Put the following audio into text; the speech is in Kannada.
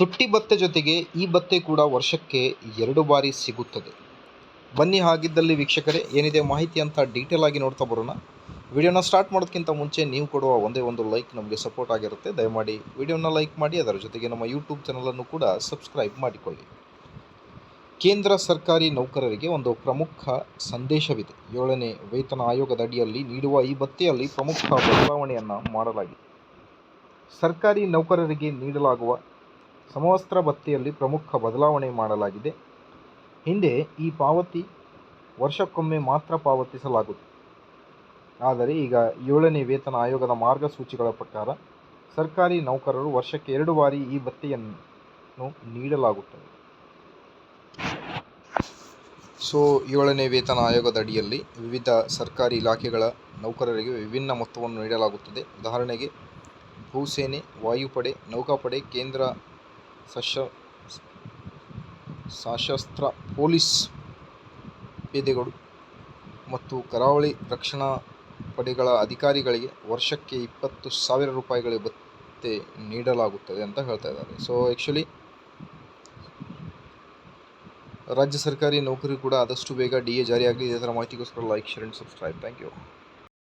ತುಟ್ಟಿ ಭತ್ತೆ ಜೊತೆಗೆ ಈ ಬತ್ತೆ ಕೂಡ ವರ್ಷಕ್ಕೆ ಎರಡು ಬಾರಿ ಸಿಗುತ್ತದೆ. ಬನ್ನಿ ಹಾಗಿದ್ದಲ್ಲಿ ವೀಕ್ಷಕರೇ, ಏನಿದೆ ಮಾಹಿತಿ ಅಂತ ಡೀಟೇಲ್ ಆಗಿ ನೋಡ್ತಾ ಬರೋಣ. ವಿಡಿಯೋನ ಸ್ಟಾರ್ಟ್ ಮಾಡೋದಕ್ಕಿಂತ ಮುಂಚೆ ನೀವು ಕೊಡುವ ಒಂದೇ ಒಂದು ಲೈಕ್ ನಮಗೆ ಸಪೋರ್ಟ್ ಆಗಿರುತ್ತೆ. ದಯಮಾಡಿ ವಿಡಿಯೋನ ಲೈಕ್ ಮಾಡಿ, ಅದರ ಜೊತೆಗೆ ನಮ್ಮ ಯೂಟ್ಯೂಬ್ ಚಾನಲನ್ನು ಕೂಡ ಸಬ್ಸ್ಕ್ರೈಬ್ ಮಾಡಿಕೊಳ್ಳಿ. ಕೇಂದ್ರ ಸರ್ಕಾರಿ ನೌಕರರಿಗೆ ಒಂದು ಪ್ರಮುಖ ಸಂದೇಶವಿದೆ. ಏಳನೇ ವೇತನ ಆಯೋಗದ ಅಡಿಯಲ್ಲಿ ನೀಡುವ ಈ ಭತ್ತೆಯಲ್ಲಿ ಪ್ರಮುಖ ಬದಲಾವಣೆಯನ್ನು ಮಾಡಲಾಗಿದೆ. ಸರ್ಕಾರಿ ನೌಕರರಿಗೆ ನೀಡಲಾಗುವ ಸಮವಸ್ತ್ರ ಭತ್ತೆಯಲ್ಲಿ ಪ್ರಮುಖ ಬದಲಾವಣೆ ಮಾಡಲಾಗಿದೆ. ಹಿಂದೆ ಈ ಪಾವತಿ ವರ್ಷಕ್ಕೊಮ್ಮೆ ಮಾತ್ರ ಪಾವತಿಸಲಾಗುತ್ತದೆ ಆದರೆ ಈಗ ಏಳನೇ ವೇತನ ಆಯೋಗದ ಮಾರ್ಗಸೂಚಿಗಳ ಪ್ರಕಾರ ಸರ್ಕಾರಿ ನೌಕರರು ವರ್ಷಕ್ಕೆ ಎರಡು ಬಾರಿ ಈ ಭತ್ಯೆಯನ್ನು ನೀಡಲಾಗುತ್ತದೆ. ಸೊ, ಏಳನೇ ವೇತನ ಆಯೋಗದ ಅಡಿಯಲ್ಲಿ ವಿವಿಧ ಸರ್ಕಾರಿ ಇಲಾಖೆಗಳ ನೌಕರರಿಗೆ ವಿಭಿನ್ನ ಮೊತ್ತವನ್ನು ನೀಡಲಾಗುತ್ತದೆ. ಉದಾಹರಣೆಗೆ ಭೂಸೇನೆ, ವಾಯುಪಡೆ, ನೌಕಾಪಡೆ, ಕೇಂದ್ರ ಸಶ ಸಶಸ್ತ್ರ ಪೊಲೀಸ್ ಪೇದೆಗಳು ಮತ್ತು ಕರಾವಳಿ ರಕ್ಷಣಾ ಪಡೆಗಳ ಅಧಿಕಾರಿಗಳಿಗೆ ವರ್ಷಕ್ಕೆ ಇಪ್ಪತ್ತು ಸಾವಿರ ರೂಪಾಯಿಗಳಿಗೆ ಭತ್ತೆ ನೀಡಲಾಗುತ್ತದೆ ಅಂತ ಹೇಳ್ತಾ ಇದ್ದಾರೆ. ಸೊ ಆ್ಯಕ್ಚುಲಿ ರಾಜ್ಯ ಸರ್ಕಾರಿ ನೌಕರಿ ಕೂಡ ಆದಷ್ಟು ಬೇಗ ಡಿ ಎ ಜಾರಿಯಾಗಲಿ. ಇದೇ ಥರ ಮಾಹಿತಿಗೋಸ್ಕರ like share and subscribe thank you